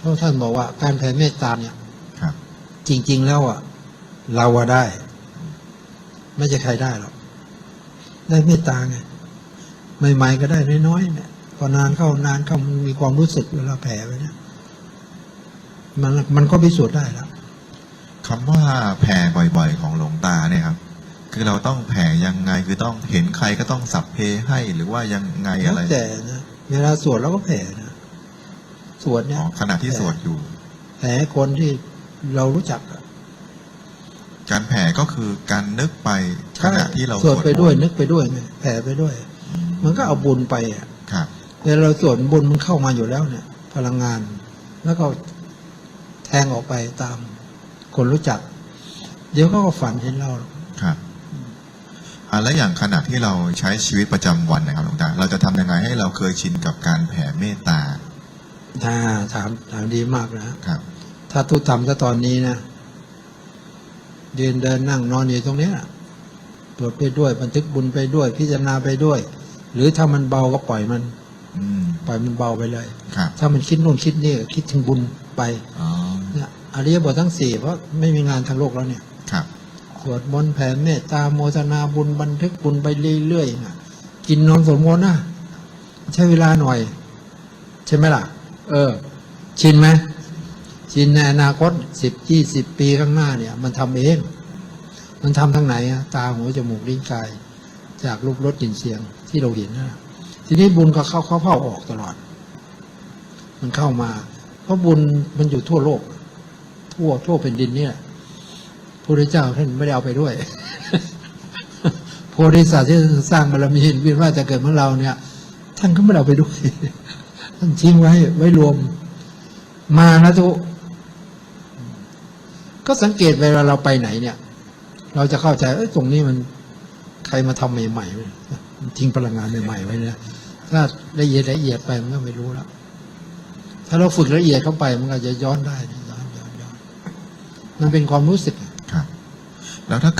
เพราะท่านบอกว่าการแผ่เมตตาเนี่ยครับ จริง ๆ แล้วอะ เราอะได้ ไม่ใช่ใครได้หรอกได้เมตตาไงใหม่ๆก็ได้น้อยๆเนี่ยพอนานเข้านานเข้ามันมีความรู้สึกเวลาแผ่ไปเนี่ยมันมันก็พิสูจน์ได้แล้วคำว่าแผ่บ่อยๆ ของหลวงตาเนี่ยครับ คือเราต้องแผ่ยังไงคือต้องเห็นใครก็ต้องสับเพให้หรือว่ายังไงแล้อะวไรแต่นะเวลาสวดเราก็แผ่นะ สวดเนี่อ๋ยอขณะที่สวดอยู่ แผ่ให้คนที่เรารู้จักอะการแผ่ก็คือการนึกไปขณะที่เราสวดไปด้วยมนต์นึกไปด้วยไงแผ่ไปด้วย มันก็เอาบุญไปอะครับเวลาเราสวดบุญมันเข้ามาอยู่แล้วเนี่ย พลังงาน แล้วก็แทงออกไปตามคนรู้จัก เดี๋ยวเขาก็ฝันเห็นเราครับอ่าแล้วอย่างขณะที่เราใช้ชีวิตประจำวันนะครับหลวงตาเราจะทำยังไงให้เราเคยชินกับการแผ่เมตตา ถ้าถามถามดีมากนะครับ ถ้าทุกทำซะตอนนี้นะยืนเดินนั่งนอนอยู่ตรงเนี้ยตรวจไปด้วย บันทึกบุญไปด้วย พิจารณาไปด้วย หรือถ้ามันเบาก็ปล่อยมันอืมปล่อยมันเบาไปเลยครับถ้ามันคิดนู่นคิดนี่ก็คิดถึงบุญไปอ๋อเนี่ยอริยบททั้งสี่เพราะไม่มีงานทางโลกแล้วเนี่ยครับสวดมนต์แผ่เมตตาโมทนาบุญบันทึกบุญไปเรื่อยๆนะกินนอนสวดมนต์นะใช้เวลาหน่อย ใช่ไหมล่ะ เออ ชินไหมชินในอนาคตสิบยี่สิบปีข้างหน้าเนี่ย มันทำเอง มันทำทางไหนอะตาหูจมูกลิ้นกาย จากรูปรสกลิ่นเสียงที่เราเห็นนะทีนี้บุญก็เข้าเข้าเข้าออกตลอด มันเข้ามา เพราะบุญมันอยู่ทั่วโลก ทั่วทั่วแผ่นดินเนี่ยพระพุทธเจ้าท่านไม่ได้เอาไปด้วยโพธิสัตว์ที่สร้างบารมีวินว่าจะเกิดเมื่อเราเนี่ยท่านก็ไม่ได้เอาไปด้วย ท่านทิ้งไว้ไว้รวม มานะทุก็สังเกตเวลาเราไปไหนเนี่ย เราจะเข้าใจเอ้ยตรงนี้มันใครมาทำใหม่ๆไว้มันทิ้งพลังงานใหม่ๆไว้นี่ยถ้าละเอียดละเอียดไปมันก็ไม่รู้แล้วถ้าเราฝึกละเอียดเข้าไปมันก็จะย้อนได้ย้อนย้อนย้อนมันเป็นความรู้สึกครับ แล้วถ้าเกิด